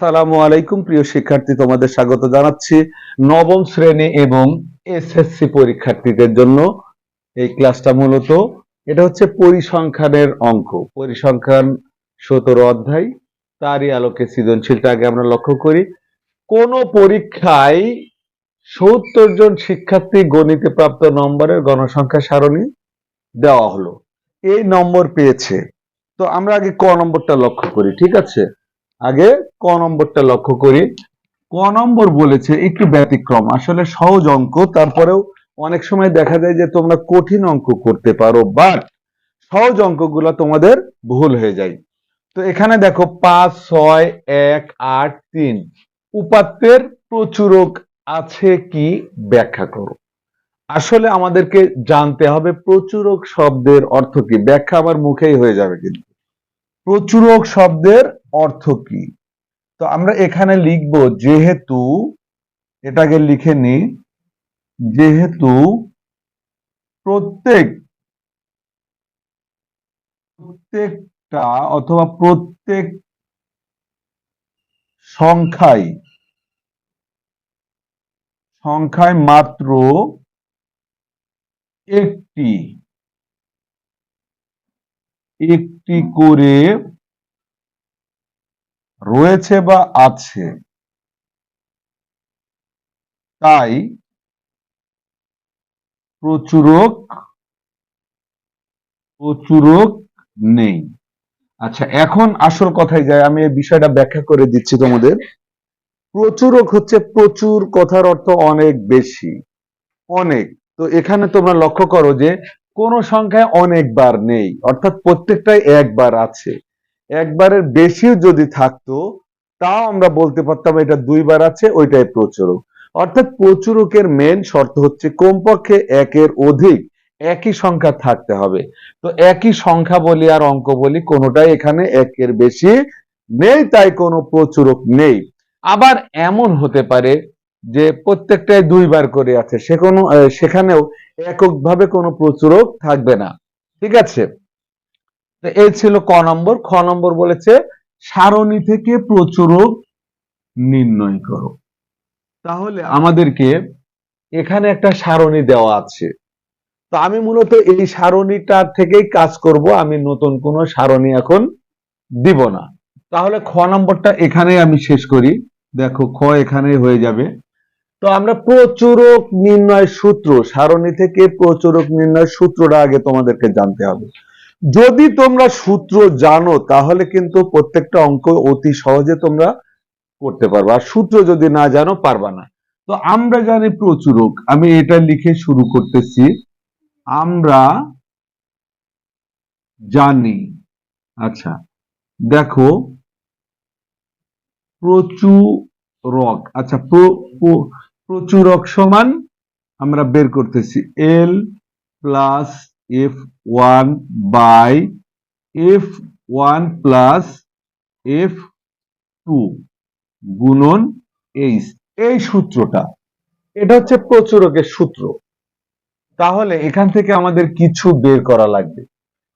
আসসালামু আলাইকুম, প্রিয় শিক্ষার্থী, তোমাদের স্বাগত জানাচ্ছি নবম শ্রেণি এবং এসএসসি পরীক্ষার্থীদের জন্য। এই ক্লাসটা মূলত, এটা হচ্ছে পরিসংখ্যানের অঙ্ক। পরিসংখ্যান সতেরো অধ্যায়, তারই আলোকে সৃজনশীলটা আগে আমরা লক্ষ্য করি। কোন পরীক্ষায় সত্তর জন শিক্ষার্থী গণিতে প্রাপ্ত নম্বরের গণসংখ্যা সারণী দেওয়া হলো। এই নম্বর পেয়েছে। তো আমরা আগে ক নম্বরটা লক্ষ্য করি, ঠিক আছে? আগে ক নম্বরটা লক্ষ্য করি। ক নম্বর বলেছে একটু ব্যতিক্রম, আসলে সহজ অঙ্ক, তারপরেও অনেক সময় দেখা যায় যে তোমরা কঠিন অঙ্ক করতে পারো বাট সহজ অঙ্কগুলো তোমাদের ভুল হয়ে যায়। তো এখানে দেখো পাঁচ, ছয়, এক, আট, তিন। উপাত্তের প্রচুরক আছে কি ব্যাখ্যা করো। আসলে আমাদেরকে জানতে হবে প্রচুরক শব্দের অর্থ কি। ব্যাখ্যা আমার মুখেই হয়ে যাবে কিন্তু। প্রচুরক শব্দের অর্থ কি? তো আমরা এখানে লিখব যেহেতু, এটাকে লিখে নি, যেহেতু প্রত্যেক, প্রত্যেকটা অথবা প্রত্যেক সংখ্যায় সংখ্যায় মাত্র একটি একটি করে রয়েছে বা আছে। তাই প্রচুরক প্রচুরক নেই। আচ্ছা এখন আসল কথায় যায় আমি এই বিষয়টা ব্যাখ্যা করে দিচ্ছি তোমাদের। প্রচুরক হচ্ছে প্রচুর কথার অর্থ অনেক বেশি। অনেক। তো এখানে তোমরা লক্ষ্য করো যে কোন সংখ্যায় অনেকবার নেই, অর্থাৎ প্রত্যেকটাই একবার আছে। একবারের বেশিও যদি থাকতো, তাও আমরা বলতে পারতাম এটা দুইবার আছে, ওইটাই প্রচুরক অর্থাৎ প্রচুরকের মেন শর্ত হচ্ছে কমপক্ষে একের অধিক একই সংখ্যা থাকতে হবে। তো একই সংখ্যা বলি আর অঙ্ক বলি, কোনোটাই এখানে একের বেশি নেই, তাই কোনো প্রচুরক নেই। আবার এমন হতে পারে যে প্রত্যেকটাই দুইবার করে আছে সে কোনো সেখানেও এককভাবে কোনো প্রচুরক থাকবে না। ঠিক আছে? তো এই ছিল ক নম্বর। খ নম্বর বলেছে সারণী থেকে প্রচুরক নির্ণয় করো। তাহলে আমাদেরকে এখানে একটা সারণী দেওয়া আছে। তো আমি মূলত এই সারণীটা থেকেই কাজ করব। আমি নতুন কোনো সারণী এখন দিব না। তাহলে খ নম্বরটা এখানেই আমি শেষ করি। দেখো খ এখানেই হয়ে যাবে। তো আমরা প্রচুরক নির্ণয় সূত্র সারণী থেকে প্রচুরক নির্ণয় সূত্রটা আগে তোমাদেরকে জানতে হবে। যদি তোমরা সূত্র জানো, তাহলে কিন্তু প্রত্যেকটা অঙ্ক অতি সহজে তোমরা করতে পারবে। আর সূত্র যদি না জানো, পারবা না। তো আমরা জানি প্রচুরক আমি এটা লিখে শুরু করতেছি। আমরা জানি। আচ্ছা দেখো প্রচুরক আচ্ছা প্র- প্র- প্রচুরক সমান আমরা বের করতেছি। L plus F one by F one plus F two গুণন এইচ এই সূত্রটা, এটা হচ্ছে প্রচুরকের সূত্র। তাহলে এখান থেকে আমাদের কিছু বের করা লাগবে।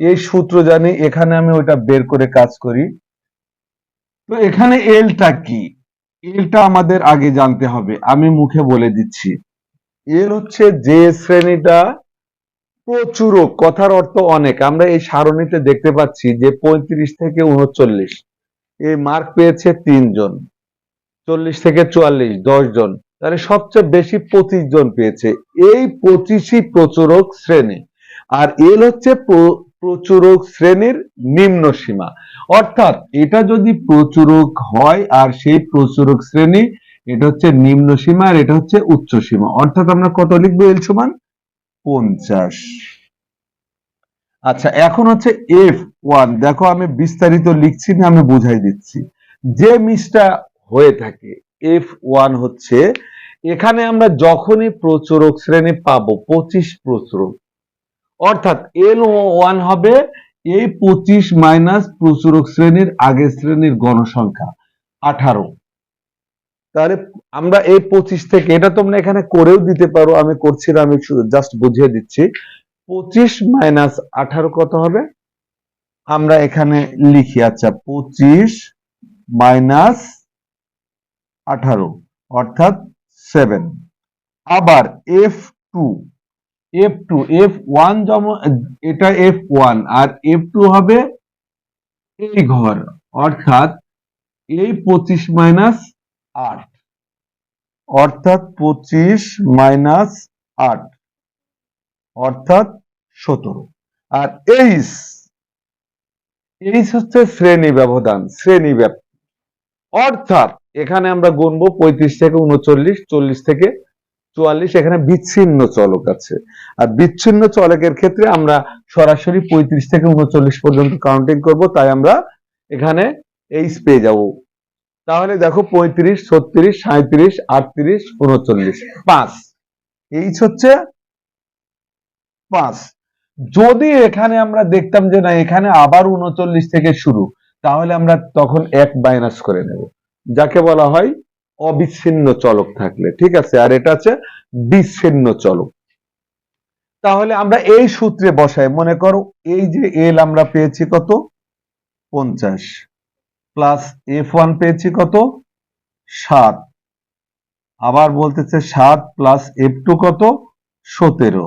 এই সূত্র জানি, এখানে আমি ওটা বের করে কাজ করি। তো এখানে এলটা কি? এলটা আমাদের আগে জানতে হবে, আমি মুখে বলে দিচ্ছি। এল হচ্ছে যে শ্রেণীটা প্রচুরক কথার অর্থ অনেক। আমরা এই সারণীতে দেখতে পাচ্ছি যে পঁয়ত্রিশ থেকে উনচল্লিশ, এই মার্ক পেয়েছে তিনজন। চল্লিশ থেকে চুয়াল্লিশ দশ জন তাহলে সবচেয়ে বেশি পঁচিশ জন পেয়েছে। এই পঁচিশই প্রচুরক শ্রেণি। আর এল হচ্ছে প্র- প্রচুরক শ্রেণির নিম্ন সীমা। অর্থাৎ এটা যদি প্রচুরক হয় আর সেই প্রচুরক শ্রেণি, এটা হচ্ছে নিম্ন সীমা আর এটা হচ্ছে উচ্চ সীমা। অর্থাৎ আমরা কত লিখব এল সমান? পঞ্চাশ। আচ্ছা এখন হচ্ছে এফ ওয়ান দেখো, আমি বিস্তারিত লিখছি না, আমি বুঝাই দিচ্ছি। যে মিসটা হয়ে থাকে এফ ওয়ান হচ্ছে, এখানে আমরা যখনই প্রচুরক শ্রেণি পাবো, পঁচিশ প্রচুরক। অর্থাৎ এল ওয়ান হবে এই পঁচিশ মাইনাস প্রচুরক শ্রেণির আগের শ্রেণির গণসংখ্যা, আঠারো। তাহলে আমরা এই পঁচিশ থেকে, এটা তোমরা এখানে করেও দিতে পারো, আমি করছি না, আমি জাস্ট বুঝিয়ে দিচ্ছি। পঁচিশ মাইনাস আঠারো কত হবে? আমরা এখানে লিখি আচ্ছা পঁচিশ মাইনাস আঠারো, অর্থাৎ সেভেন আবার F two F two F one যেমন, এটা এফ ওয়ান আর এফ টু হবে এই ঘর, অর্থাৎ এই পঁচিশ মাইনাস আট। অর্থাৎ পঁচিশ মাইনাস আট। অর্থাৎ সতেরো। আর এইস এইস হচ্ছে শ্রেণি ব্যবধান, শ্রেণি ব্যাপ্তি অর্থাৎ এখানে আমরা গুনবো পঁয়ত্রিশ থেকে উনচল্লিশ, চল্লিশ থেকে চুয়াল্লিশ, এখানে বিচ্ছিন্ন চলক আছে। আর বিচ্ছিন্ন চলকের ক্ষেত্রে আমরা সরাসরি পঁয়ত্রিশ থেকে উনচল্লিশ পর্যন্ত কাউন্টিং করব, তাই আমরা এখানে এইচ পেয়ে যাব। তাহলে দেখো পঁয়ত্রিশ, ছত্রিশ সাঁত্রিশ আটত্রিশ, উনচল্লিশ। পাঁচ। এইচ হচ্ছে পাঁচ। যদি এখানে আমরা দেখতাম যে না, এখানে আবার উনচল্লিশ থেকে শুরু, তাহলে আমরা তখন এক মাইনাস করে নেব। যাকে বলা হয় অবিচ্ছিন্ন চলক থাকলে, ঠিক আছে? আর এটা আছে বিচ্ছিন্ন চলক। তাহলে আমরা এই সূত্রে বসাই। মনে করো এই যে এল আমরা পেয়েছি কত? পঞ্চাশ। প্লাস এফ ওয়ান পেয়েছি কত? সাত। আবার বলতেছে সাত প্লাস এফ টু কত? সতেরো।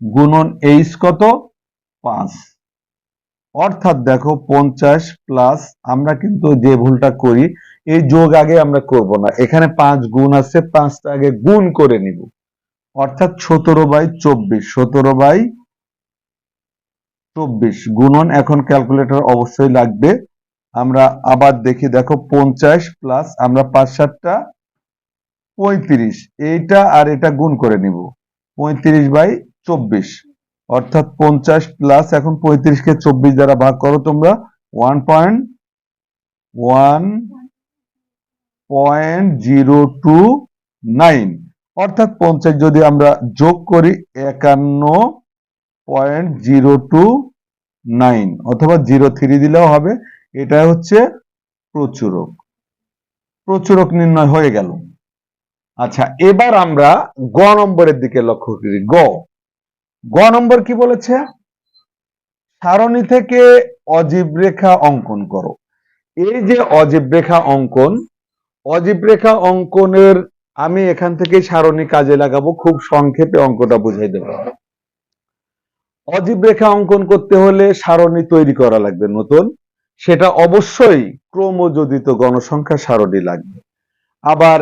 গুণন এইচ কত? পাঁচ। অর্থাৎ দেখো পঞ্চাশ প্লাস আমরা কিন্তু যে ভুলটা করি, এই যোগ আগে আমরা করব না। এখানে পাঁচ গুণ আছে, পাঁচটা আগে গুণ করে নিব। অর্থাৎ সতেরো বাই চব্বিশ, সতেরো বাই চব্বিশ। গুণন এখন ক্যালকুলেটর অবশ্যই লাগবে। আমরা আবার দেখি, দেখো পঞ্চাশ প্লাস আমরা পাঁচ সাতটা, পঁয়ত্রিশ। এইটা আর এটা গুণ করে নিব। পঁয়ত্রিশ বাই চব্বিশ। অর্থাৎ পঞ্চাশ প্লাস এখন পঁয়ত্রিশকে চব্বিশ দ্বারা ভাগ করো তোমরা। One point one point zero two nine অর্থাৎ পঞ্চাশ যদি আমরা যোগ করি, একান্ন পয়েন্ট জিরো টু নাইন অথবা জিরো থ্রি দিলেও হবে। এটা হচ্ছে প্রচুরক। প্রচুরক নির্ণয় হয়ে গেল। আচ্ছা এবার আমরা গ নম্বরের দিকে লক্ষ্য করি। গ। গ নম্বর কি বলেছে? সারণী থেকে অজীব রেখা অঙ্কন করো। এই যে অজীব রেখা অঙ্কন, অজীব রেখা অঙ্কনের আমি এখান থেকে সারণী কাজে লাগাবো, খুব সংক্ষেপে অঙ্কটা বুঝাই দেবো। অজীব রেখা অঙ্কন করতে হলে সারণী তৈরি করা লাগবে। নতুন সেটা অবশ্যই ক্রমযোজিত গণসংখ্যা সারণী লাগবে। আবার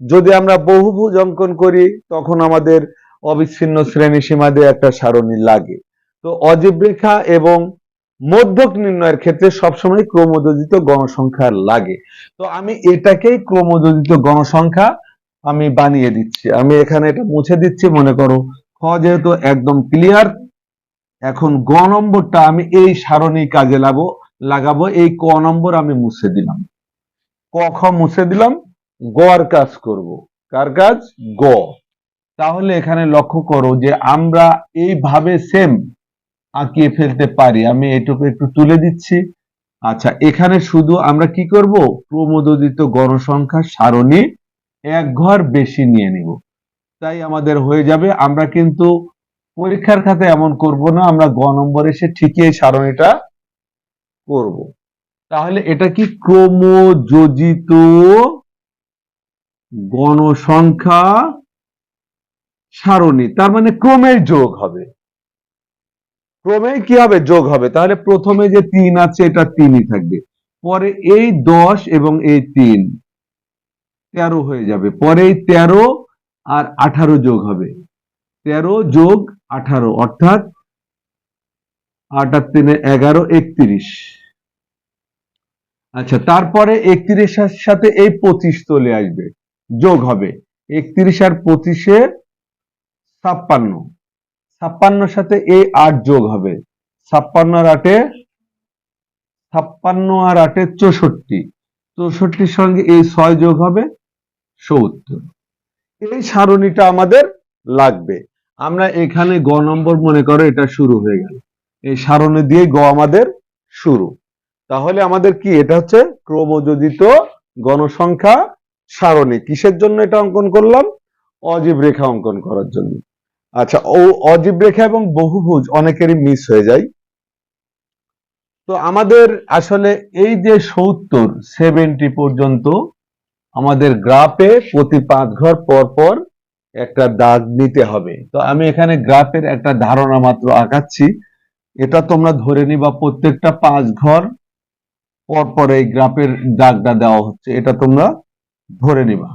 যদি আমরা বহুভুজ অঙ্কন করি, তখন আমাদের অবিচ্ছিন্ন শ্রেণি সীমা দিয়ে একটা সারণী লাগে। তো অজীব রেখা এবং মধ্যক নির্ণয়ের ক্ষেত্রে সবসময় ক্রমযোজিত গণসংখ্যা লাগে। তো আমি এটাকেই ক্রমযোজিত গণসংখ্যা আমি বানিয়ে দিচ্ছি। আমি এখানে এটা মুছে দিচ্ছি, মনে করো খ যেহেতু একদম ক্লিয়ার এখন গ নম্বরটা আমি এই সারণী কাজে লাগাবো। লাগাবো, এই ক নম্বর আমি মুছে দিলাম। ক খ মুছে দিলাম গ আর কাজ করব। কার কাজ? গ। তাহলে এখানে লক্ষ্য করো যে আমরা এইভাবে সেম আঁকিয়ে ফেলতে পারি। আমি এটুকু একটু তুলে দিচ্ছি। আচ্ছা এখানে শুধু আমরা কি করব? প্রমোদিত গণসংখ্যা সারণী এক ঘর বেশি নিয়ে নিব। তাই আমাদের হয়ে যাবে। আমরা কিন্তু পরীক্ষার খাতে এমন করব না। আমরা গ নম্বর এসে ঠিকই সারণীটা করব। তাহলে এটা কি ক্রমযোজিত গণসংখ্যা সারণী? তার মানে ক্রমের যোগ হবে। ক্রমে কি হবে? যোগ হবে। তাহলে প্রথমে যে তিন আছে, এটা তিনই থাকবে। পরে এই দশ এবং এই তিন, তেরো হয়ে যাবে। পরে এই তেরো আর আঠারো যোগ হবে। তেরো যোগ আঠারো, অর্থাৎ আট আর তিনে এগারো, একত্রিশ। আচ্ছা তারপরে একত্রিশের সাথে এই পঁচিশ চলে আসবে। যোগ হবে একত্রিশ আর পঁচিশে ছাপ্পান্ন। ছাপ্পান্নর সাথে এই আট যোগ হবে। ছাপ্পান্ন আর আটে, ছাপ্পান্ন আর আটে চৌষট্টি। চৌষট্টির সঙ্গে এই ছয় যোগ হবে সত্তর। এই সারণীটা আমাদের লাগবে। আমরা এখানে গ নম্বর মনে করো এটা শুরু হয়ে গেল। এই সারণী দিয়ে গ আমাদের শুরু। তাহলে আমাদের কি, এটা হচ্ছে ক্রমযোজিত গণসংখ্যা সারণী। কিসের জন্য এটা অঙ্কন করলাম? অজীব রেখা অঙ্কন করার জন্য। আচ্ছা ও অজীব রেখা এবং বহুভুজ অনেকেরই মিস হয়ে যায়। তো আমাদের আসলে এই যে সত্তর সেভেন্টি পর্যন্ত আমাদের গ্রাফে প্রতি পাঁচ ঘর পর পর একটা দাগ নিতে হবে। তো আমি এখানে গ্রাফের একটা ধারণা মাত্র আঁকাচ্ছি। এটা তোমরা ধরে নিবা প্রত্যেকটা পাঁচ ঘর পর পর এই গ্রাফের দাগটা দেওয়া হচ্ছে। এটা তোমরা ধরে নিবা।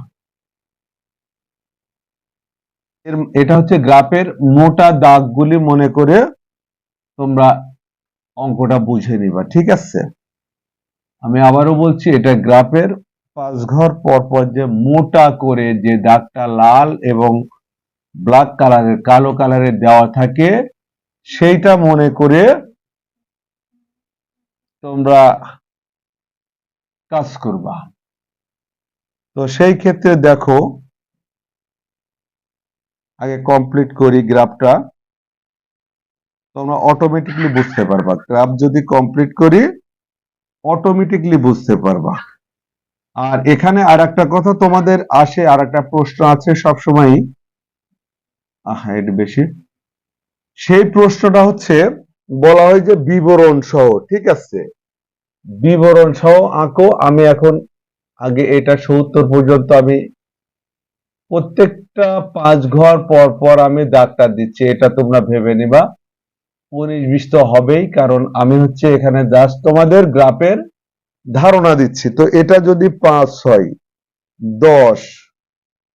এটা হচ্ছে গ্রাফের মোটা দাগগুলি মনে করে তোমরা অঙ্কটা বুঝে নিবা, ঠিক আছে? আমি আবারও বলছি, এটা গ্রাফের পাঁচ ঘর পর পর যে মোটা করে যে দাগটা লাল এবং ব্ল্যাক কালারের, কালো কালারের দেওয়া থাকে, সেইটা মনে করে তোমরা কাজ করবা। তো সেই ক্ষেত্রে দেখো, আগে কমপ্লিট করি গ্রাফটা তোমরা অটোমেটিকলি বুঝতে পারবা। গ্রাফ যদি কমপ্লিট করি অটোমেটিকলি বুঝতে পারবা। আর এখানে আর একটা কথা, তোমাদের আসে আর একটা প্রশ্ন আছে সবসময়ই আহা এটা বেশি। সেই প্রশ্নটা হচ্ছে, বলা হয় যে বিবরণ সহ, ঠিক আছে? বিবরণ সহ আঁকো। আমি এখন আগে এটা সত্তর পর্যন্ত আমি প্রত্যেকটা পাঁচ ঘর পর পর আমি দাগটা দিচ্ছি, এটা তোমরা ভেবে নিবা। উনিশ বিশ তো হবেই, কারণ আমি হচ্ছে এখানে জাস্ট তোমাদের গ্রাফের ধারণা দিচ্ছি। তো এটা যদি পাঁচ হয় দশ,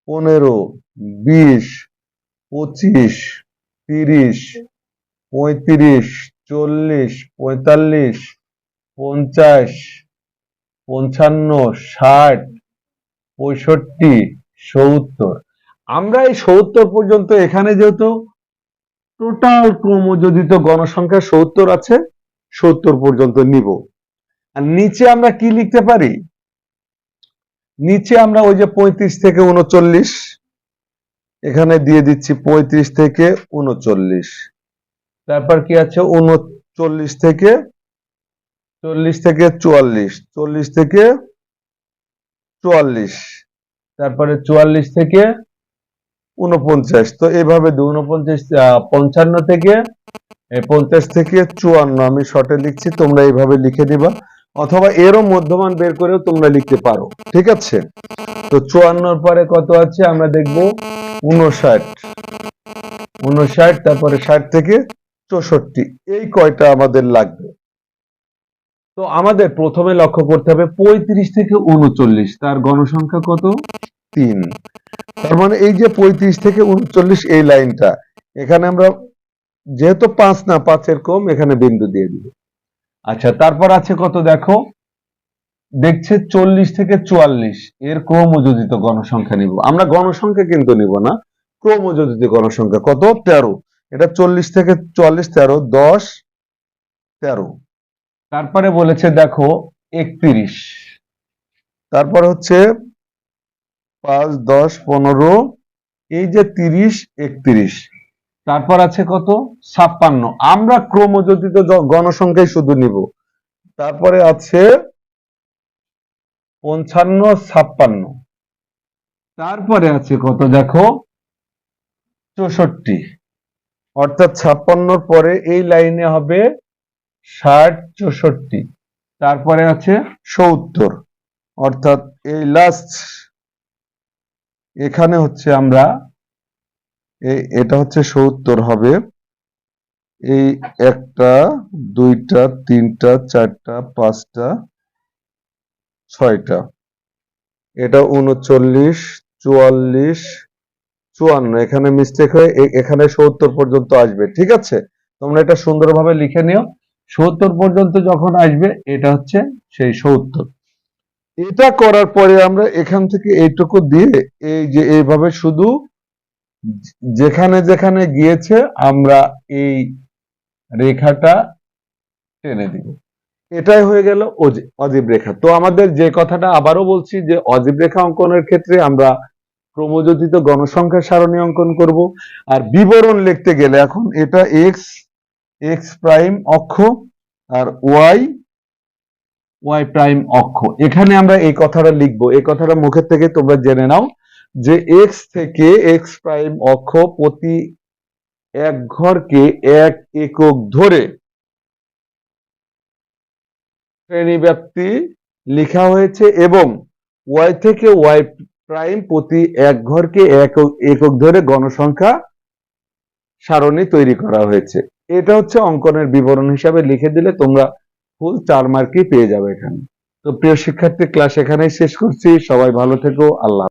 পনেরো, বিশ, পঁচিশ, তিরিশ, পঁয়ত্রিশ, চল্লিশ, পঁয়তাল্লিশ পঞ্চাশ, পঞ্চান্ন, ষাট, পঁয়ষট্টি, সত্তর। আমরা এই সত্তর পর্যন্ত এখানে যেহেতু টোটাল ক্রমযোজিত গণসংখ্যা সত্তর আছে, সত্তর পর্যন্ত নিব। আর নিচে আমরা কি লিখতে পারি? নিচে আমরা ওই যে পঁয়ত্রিশ থেকে উনচল্লিশ, এখানে দিয়ে দিচ্ছি পঁয়ত্রিশ থেকে উনচল্লিশ। তারপর কি আছে? উনচল্লিশ থেকে চল্লিশ থেকে চুয়াল্লিশ, চল্লিশ থেকে চুয়াল্লিশ, তারপরে চুয়াল্লিশ থেকে উনপঞ্চাশ তো এইভাবে উনপঞ্চাশ পঞ্চান্ন থেকে পঞ্চাশ থেকে চুয়ান্ন আমি শর্টে লিখছি, তোমরা এইভাবে লিখে দিবা অথবা এরও মধ্যমান বের করেও তোমরা লিখতে পারো, ঠিক আছে? তো চুয়ান্নর পরে কত আছে? আমরা দেখব উনষাট উনষাট তারপরে ষাট থেকে চৌষট্টি, এই কয়টা আমাদের লাগবে? তো আমাদের প্রথমে লক্ষ্য করতে হবে পঁয়ত্রিশ থেকে উনচল্লিশ, তার গণসংখ্যা কত? তিন। তার মানে এই যে পঁয়ত্রিশ থেকে উনচল্লিশ এই লাইনটা, এখানে আমরা যেহেতু পাঁচ না, পাঁচের কম, এখানে বিন্দু দিয়ে দিব আচ্ছা তারপর আছে কত দেখো? দেখছে চল্লিশ থেকে চুয়াল্লিশ, এর ক্রমযোজিত গণসংখ্যা নিব। আমরা গণসংখ্যা কিন্তু নিব না ক্রমযোজিত গণসংখ্যা। কত? তেরো। এটা চল্লিশ থেকে চুয়াল্লিশ, তেরো, দশ, তেরো। তারপরে বলেছে দেখো একত্রিশ। তারপর হচ্ছে পাঁচ দশ পনেরো এই যে তিরিশ একত্রিশ। তারপর আছে কত? ছাপ্পান্ন। আমরা ক্রমযোজিত গণসংখ্যাই শুধু নিব। তারপরে আছে পঞ্চান্ন ছাপ্পান্ন। তারপরে আছে কত? দেখো চৌষট্টি। অর্থাৎ ছাপ্পান্নর পরে এই লাইনে হবে ষাট, চৌষট্টি। তারপরে আছে সত্তর। অর্থাৎ এই লাস্ট এখানে হচ্ছে আমরা এটা হচ্ছে সত্তর হবে। এই একটা, দুইটা, তিনটা, চারটা, পাঁচটা, ছয়টা। এটা উনচল্লিশ, চুয়াল্লিশ, চুয়ান্ন। এখানে মিস্টেক হয়ে এখানে সত্তর পর্যন্ত আসবে। ঠিক আছে? তোমরা এটা সুন্দরভাবে লিখে নিও। সত্তর পর্যন্ত যখন আসবে, এটা হচ্ছে সেই সত্তর। এটা করার পরে আমরা এখান থেকে এইটুকু দিয়ে এই যে এইভাবে শুধু যেখানে যেখানে গিয়েছে, আমরা এই রেখাটা টেনে দিব। এটাই হয়ে গেল অজি- অজীব রেখা। তো আমাদের যে কথাটা আবারও বলছি যে অজীব রেখা অঙ্কনের ক্ষেত্রে আমরা ক্রমযোজিত গণসংখ্যা সারণী অঙ্কন করব। আর বিবরণ লিখতে গেলে এখন এটা এক্স এক্স প্রাইম অক্ষ আর ওয়াই ওয়াই প্রাইম অক্ষ। এখানে আমরা এই কথাটা লিখব। এই কথাটা মুখের থেকে তোমরা জেনে নাও যে এক্স থেকে এক্স প্রাইম অক্ষ প্রতি এক ঘরকে এক একক ধরে শ্রেণীব্যাপ্তি লেখা হয়েছে এবং ওয়াই থেকে ওয়াই প্রাইম প্রতি এক ঘরকে একক একক ধরে গণসংখ্যা সারণী তৈরি করা হয়েছে। এটা হচ্ছে অঙ্কনের বিবরণ হিসাবে লিখে দিলে তোমরা ফুল চার মার্কই পেয়ে যাবে এখানে। তো প্রিয় শিক্ষার্থী ক্লাস এখানেই শেষ করছি। সবাই ভালো থেকো। আল্লাহ